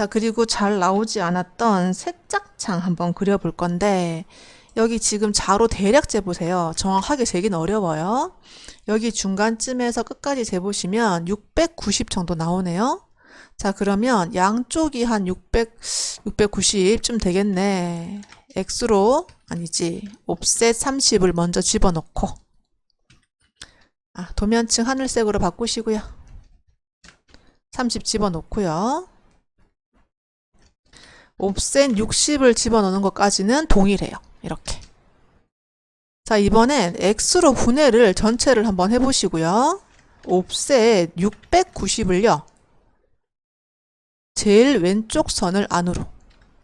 자, 그리고 잘 나오지 않았던 색짝창 한번 그려볼 건데, 여기 지금 자로 대략 재보세요. 정확하게 재긴 어려워요. 여기 중간쯤에서 끝까지 재보시면 690 정도 나오네요. 자, 그러면 양쪽이 한 600, 690쯤 되겠네. X로, 아니지, 옵셋 30을 먼저 집어넣고, 아, 도면층 하늘색으로 바꾸시고요. 30 집어넣고요. 옵셋 60을 집어넣는 것까지는 동일해요. 이렇게. 자, 이번엔 X로 분해를 전체를 한번 해보시고요. 옵셋 690을요. 제일 왼쪽 선을 안으로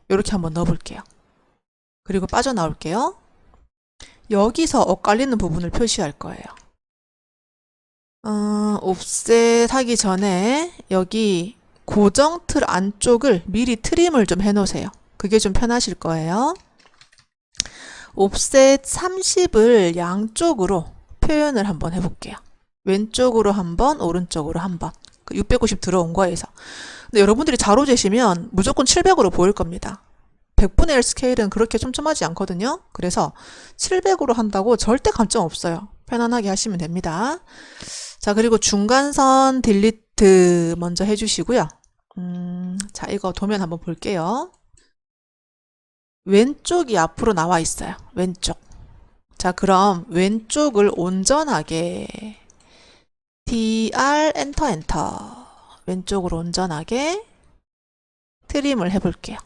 이렇게 한번 넣어볼게요. 그리고 빠져나올게요. 여기서 엇갈리는 부분을 표시할 거예요. 어, 옵셋 하기 전에 여기 고정 틀 안쪽을 미리 트림을 좀 해놓으세요. 그게 좀 편하실 거예요. 옵셋 30을 양쪽으로 표현을 한번 해볼게요. 왼쪽으로 한 번, 오른쪽으로 한 번. 그690 들어온 거에서. 근데 여러분들이 자로 재시면 무조건 700으로 보일 겁니다. 100분의 1 스케일은 그렇게 촘촘하지 않거든요. 그래서 700으로 한다고 절대 감점 없어요. 편안하게 하시면 됩니다. 자, 그리고 중간선 딜리트 먼저 해주시고요. 음, 자, 이거 도면 한번 볼게요. 왼쪽이 앞으로 나와 있어요. 왼쪽. 자, 그럼 왼쪽을 온전하게 DR 엔터 엔터 왼쪽으로 온전하게 트림을 해볼게요.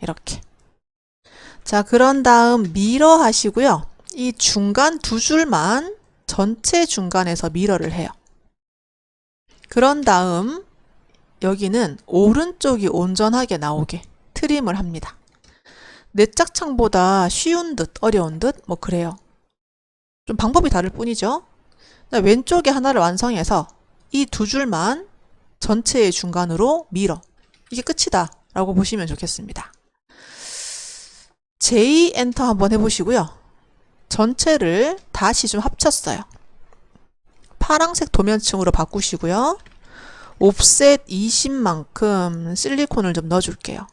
이렇게. 자, 그런 다음 미러 하시고요. 이 중간 두 줄만 전체 중간에서 미러를 해요. 그런 다음 여기는 오른쪽이 온전하게 나오게 트림을 합니다. 넷짝창보다 쉬운 듯 어려운 듯 뭐 그래요. 좀 방법이 다를 뿐이죠. 왼쪽에 하나를 완성해서 이 두 줄만 전체의 중간으로 밀어. 이게 끝이다 라고 보시면 좋겠습니다. J 엔터 한번 해보시고요. 전체를 다시 좀 합쳤어요. 파랑색 도면층으로 바꾸시고요. 옵셋 20만큼 실리콘을 좀 넣어줄게요.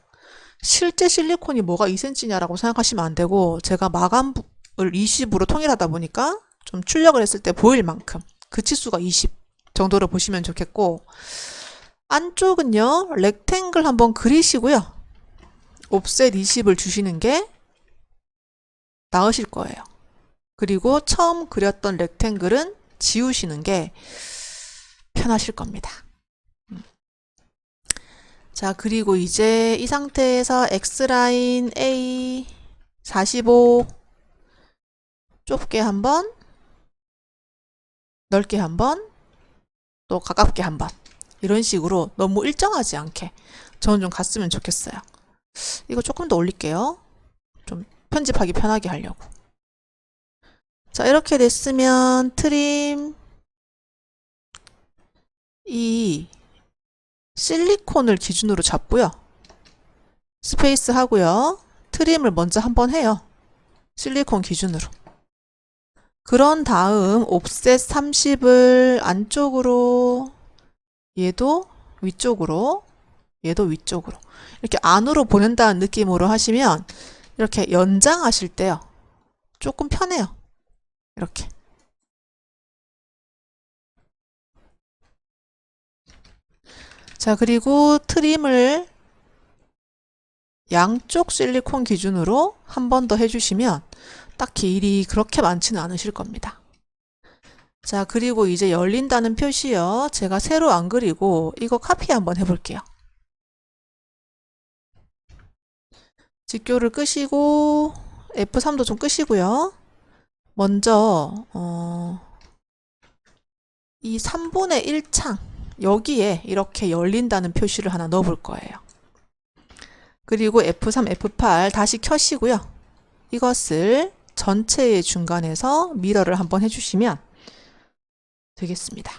실제 실리콘이 뭐가 2cm냐라고 생각하시면 안 되고 제가 마감을 20으로 통일하다 보니까 좀 출력을 했을 때 보일 만큼 그 치수가 20 정도로 보시면 좋겠고 안쪽은요 렉탱글 한번 그리시고요 옵셋 20을 주시는 게 나으실 거예요 그리고 처음 그렸던 렉탱글은 지우시는 게 편하실 겁니다 자, 그리고 이제 이 상태에서 X라인 A 45 좁게 한번 넓게 한번 또 가깝게 한번 이런 식으로 너무 일정하지 않게 저는 좀 갔으면 좋겠어요. 이거 조금 더 올릴게요. 좀 편집하기 편하게 하려고. 자, 이렇게 됐으면 트림 이 실리콘을 기준으로 잡고요. 스페이스 하고요. 트림을 먼저 한번 해요. 실리콘 기준으로. 그런 다음 옵셋 30을 안쪽으로 얘도 위쪽으로 얘도 위쪽으로 이렇게 안으로 보낸다는 느낌으로 하시면 이렇게 연장하실 때요. 조금 편해요. 이렇게. 자, 그리고 트림을 양쪽 실리콘 기준으로 한 번 더 해주시면 딱히 일이 그렇게 많지는 않으실 겁니다. 자, 그리고 이제 열린다는 표시요. 제가 새로 안 그리고 이거 카피 한번 해볼게요. 직교를 끄시고 F3도 좀 끄시고요. 먼저 어, 이 3분의 1창 여기에 이렇게 열린다는 표시를 하나 넣어 볼 거예요. 그리고 F3, F8 다시 켜시고요. 이것을 전체의 중간에서 미러를 한번 해주시면 되겠습니다.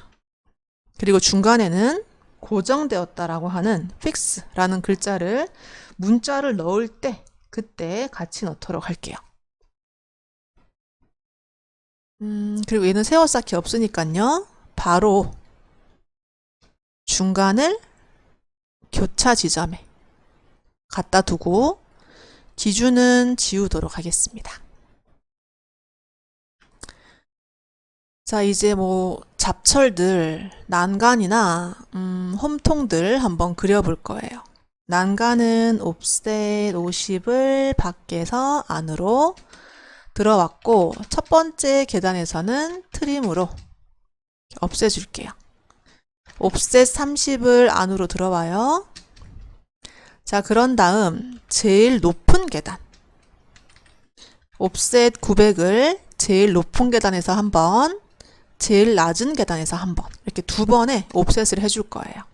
그리고 중간에는 고정되었다라고 하는 fix라는 글자를 문자를 넣을 때 그때 같이 넣도록 할게요. 음, 그리고 얘는 세워 쌓기 없으니까요. 바로 중간을 교차 지점에 갖다 두고 기준은 지우도록 하겠습니다. 자, 이제 뭐 잡철들, 난간이나 음, 홈통들 한번 그려볼 거예요. 난간은 옵셋 50을 밖에서 안으로 들어왔고 첫 번째 계단에서는 트림으로 없애줄게요. 옵셋 30을 안으로 들어와요. 자, 그런 다음 제일 높은 계단. 옵셋 900을 제일 높은 계단에서 한 번, 제일 낮은 계단에서 한 번. 이렇게 두 번에 옵셋을 해줄 거예요.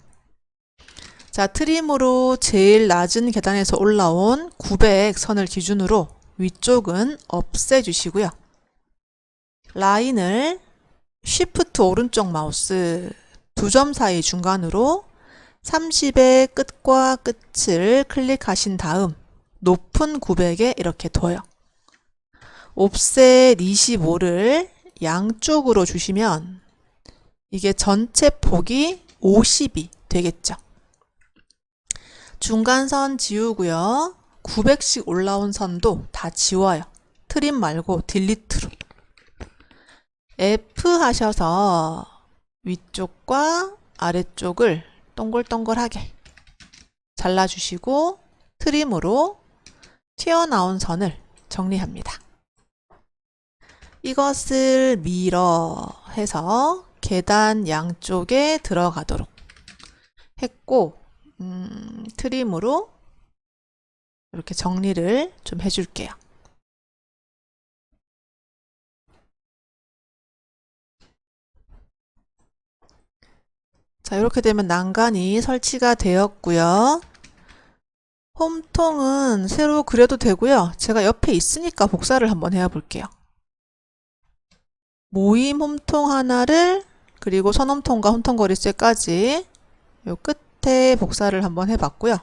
자, 트림으로 제일 낮은 계단에서 올라온 900 선을 기준으로 위쪽은 없애주시고요. 라인을 쉬프트 오른쪽 마우스 두 점 사이 중간으로 30의 끝과 끝을 클릭하신 다음 높은 900에 이렇게 둬요. 옵셋 25를 양쪽으로 주시면 이게 전체 폭이 50이 되겠죠. 중간선 지우고요. 900씩 올라온 선도 다 지워요. 트림 말고 딜리트로. F 하셔서 위쪽과 아래쪽을 동글동글하게 잘라주시고 트림으로 튀어나온 선을 정리합니다. 이것을 밀어 해서 계단 양쪽에 들어가도록 했고 음, 트림으로 이렇게 정리를 좀 해줄게요. 자, 이렇게 되면 난간이 설치가 되었고요. 홈통은 새로 그려도 되고요. 제가 옆에 있으니까 복사를 한번 해 볼게요. 모임 홈통 하나를 그리고 선홈통과 홈통거리쇠까지 요 끝에 복사를 한번 해봤고요.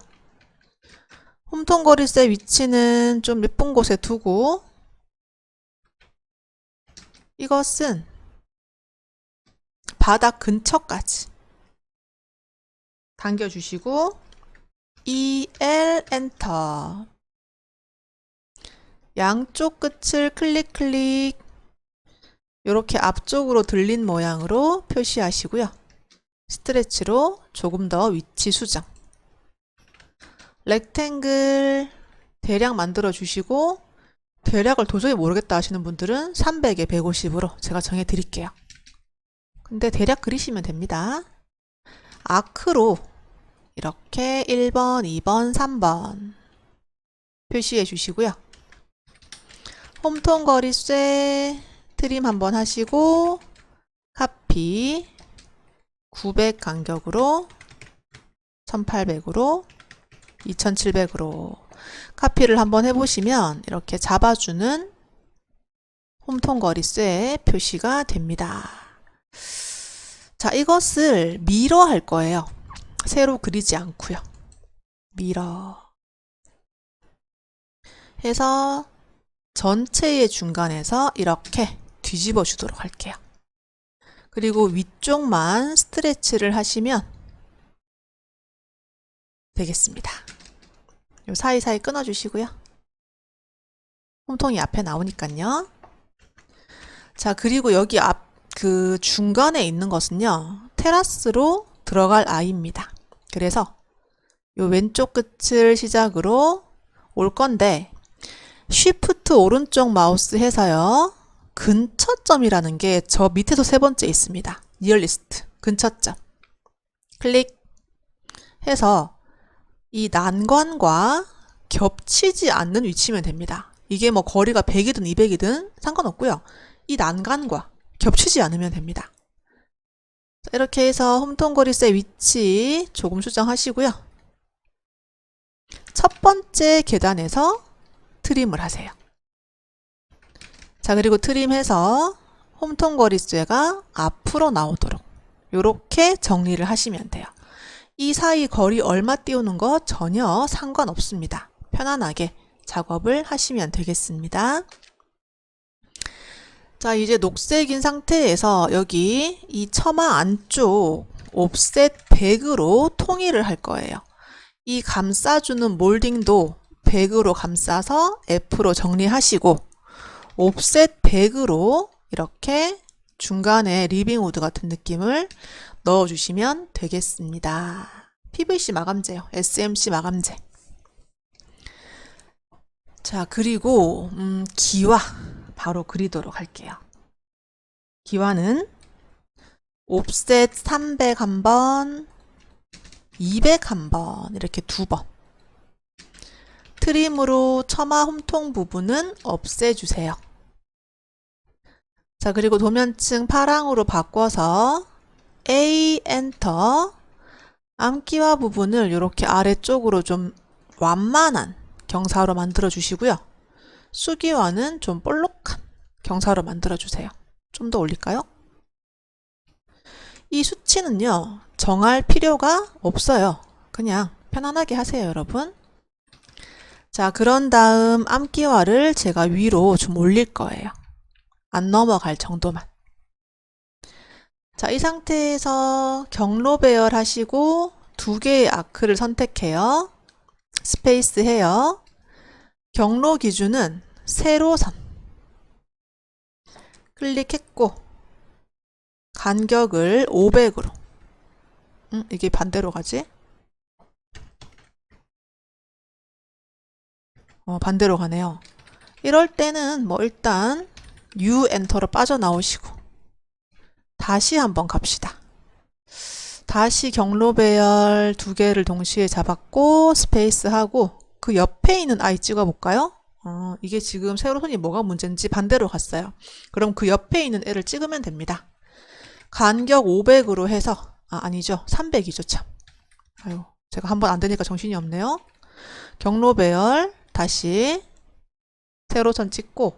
홈통거리쇠 위치는 좀 예쁜 곳에 두고 이것은 바닥 근처까지 당겨주시고 EL 엔터 양쪽 끝을 클릭 클릭 이렇게 앞쪽으로 들린 모양으로 표시하시고요. 스트레치로 조금 더 위치 수정 렉탱글 대략 만들어 주시고 대략을 도저히 모르겠다 하시는 분들은 300에 150으로 제가 정해 드릴게요. 근데 대략 그리시면 됩니다. 아크로 이렇게 1번, 2번, 3번 표시해 주시고요. 홈통 거리쇠 트림 한번 하시고 카피 900 간격으로 1800으로 2700으로 카피를 한번 해보시면 이렇게 잡아주는 홈통 거리쇠 표시가 됩니다. 자, 이것을 미러 할 거예요. 새로 그리지 않고요. 미러 해서 전체의 중간에서 이렇게 뒤집어 주도록 할게요. 그리고 위쪽만 스트레치를 하시면 되겠습니다. 요 사이사이 끊어주시고요. 홈통이 앞에 나오니까요. 자, 그리고 여기 앞, 그 중간에 있는 것은요, 테라스로 들어갈 아이입니다. 그래서 요 왼쪽 끝을 시작으로 올 건데, 쉬프트 오른쪽 마우스 해서요, 근처점이라는 게 저 밑에도 세 번째 있습니다. 니얼리스트. 근처점. 클릭 해서 이 난관과 겹치지 않는 위치면 됩니다. 이게 뭐 거리가 100이든 200이든 상관없고요. 이 난간과 겹치지 않으면 됩니다. 이렇게 해서 홈통거리쇠 위치 조금 수정하시고요. 첫 번째 계단에서 트림을 하세요. 자, 그리고 트림해서 홈통거리쇠가 앞으로 나오도록 이렇게 정리를 하시면 돼요. 이 사이 거리 얼마 띄우는 거 전혀 상관없습니다. 편안하게 작업을 하시면 되겠습니다. 자, 이제 녹색인 상태에서 여기 이 처마 안쪽 옵셋 100으로 통일을 할 거예요. 이 감싸주는 몰딩도 100으로 감싸서 F로 정리하시고 옵셋 100으로 이렇게 중간에 리빙우드 같은 느낌을 넣어주시면 되겠습니다. PVC 마감재요. SMC 마감재. 자, 그리고 음, 기와 바로 그리도록 할게요. 기와는 옵셋 300 한번, 200 한번 이렇게 두 번. 트림으로 처마 홈통 부분은 없애주세요. 자, 그리고 도면층 파랑으로 바꿔서 A 엔터 암기와 부분을 이렇게 아래쪽으로 좀 완만한 경사로 만들어 주시고요. 수기와는 좀 볼록한 경사로 만들어 주세요. 좀 더 올릴까요? 이 수치는요, 정할 필요가 없어요. 그냥 편안하게 하세요, 여러분. 자, 그런 다음 암기와를 제가 위로 좀 올릴 거예요. 안 넘어갈 정도만. 자, 이 상태에서 경로 배열 하시고 두 개의 아크를 선택해요. 스페이스 해요. 경로 기준은 세로선. 클릭했고 간격을 500으로. 음, 이게 반대로 가지? 어, 반대로 가네요. 이럴 때는 뭐 일단 U 엔터로 빠져나오시고 다시 한번 갑시다. 다시 경로 배열 두 개를 동시에 잡았고 스페이스 하고 그 옆에 있는 아이 찍어 볼까요? 어, 이게 지금 세로선이 뭐가 문제인지 반대로 갔어요. 그럼 그 옆에 있는 애를 찍으면 됩니다. 간격 500으로 해서 아 아니죠 300이죠 참. 아유 제가 한 번 안 되니까 정신이 없네요. 경로 배열 다시 세로선 찍고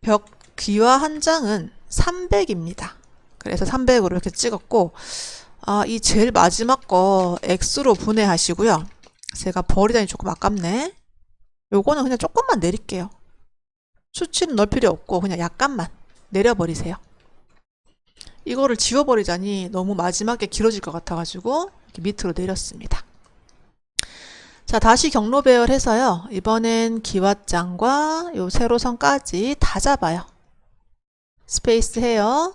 벽 귀와 한 장은 300입니다. 그래서 300으로 이렇게 찍었고 아, 이 제일 마지막 거 X로 분해하시고요. 제가 버리다니 조금 아깝네. 요거는 그냥 조금만 내릴게요. 수치는 넣을 필요 없고 그냥 약간만 내려버리세요. 이거를 지워버리자니 너무 마지막에 길어질 것 같아가지고 이렇게 밑으로 내렸습니다. 자, 다시 경로 배열해서요. 이번엔 기왓장과 요 세로선까지 다 잡아요. 스페이스 해요.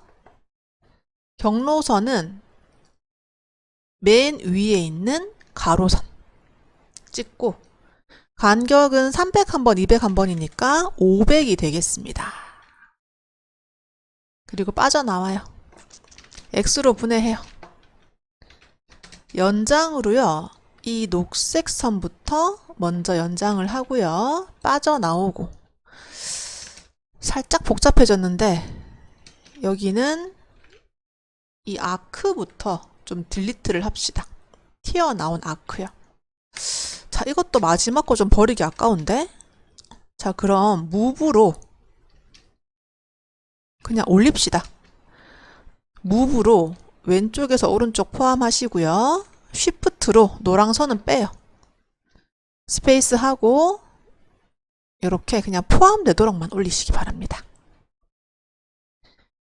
경로선은 맨 위에 있는 가로선 찍고 간격은 300한 번, 200한 번이니까 500이 되겠습니다. 그리고 빠져나와요. X로 분해해요. 연장으로요. 이 녹색 선부터 먼저 연장을 하고요. 빠져나오고 살짝 복잡해졌는데 여기는 이 아크부터 좀 딜리트를 합시다. 튀어나온 아크요. 자, 이것도 마지막 거 좀 버리기 아까운데? 자, 그럼 무브로 그냥 올립시다. 무브로 왼쪽에서 오른쪽 포함하시고요. 쉬프트로 노랑 선은 빼요. 스페이스 하고 이렇게 그냥 포함되도록만 올리시기 바랍니다.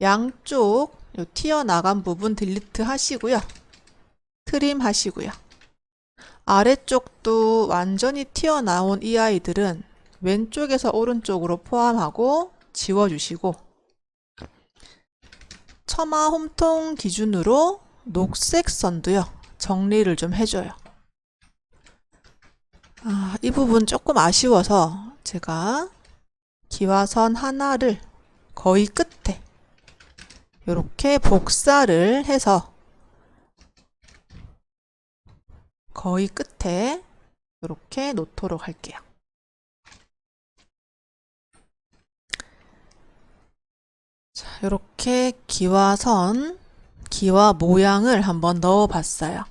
양쪽 요 튀어나간 부분 딜리트 하시고요. 트림 하시고요. 아래쪽도 완전히 튀어나온 이 아이들은 왼쪽에서 오른쪽으로 포함하고 지워주시고 처마 홈통 기준으로 녹색 선도요. 정리를 좀 해줘요. 아, 이 부분 조금 아쉬워서 제가 기와선 하나를 거의 끝에 이렇게 복사를 해서 거의 끝에 이렇게 놓도록 할게요. 자, 이렇게 기와선, 기와 모양을 한번 넣어 봤어요.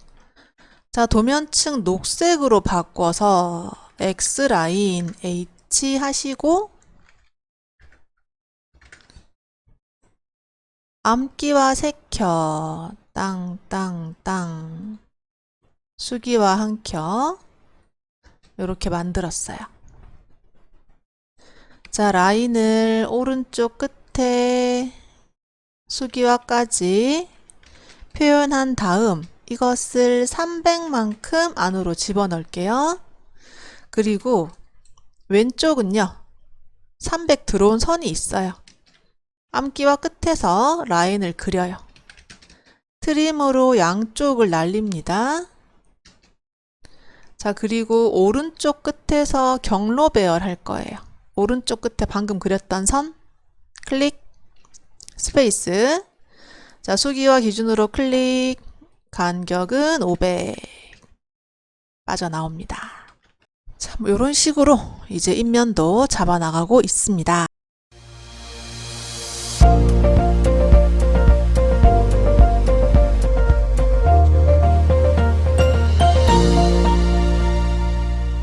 자, 도면층 녹색으로 바꿔서 X라인 H 하시고 암기와 세켜 땅땅땅 수기와 한켜 이렇게 만들었어요. 자, 라인을 오른쪽 끝에 수기와까지 표현한 다음 이것을 300만큼 안으로 집어넣을게요. 그리고 왼쪽은요. 300 들어온 선이 있어요. 암기와 끝에서 라인을 그려요. 트림으로 양쪽을 날립니다. 자, 그리고 오른쪽 끝에서 경로 배열할 거예요. 오른쪽 끝에 방금 그렸던 선 클릭 스페이스 자, 수기와 기준으로 클릭 간격은 500 빠져나옵니다. 자, 뭐 이런 식으로 이제 인면도 잡아나가고 있습니다.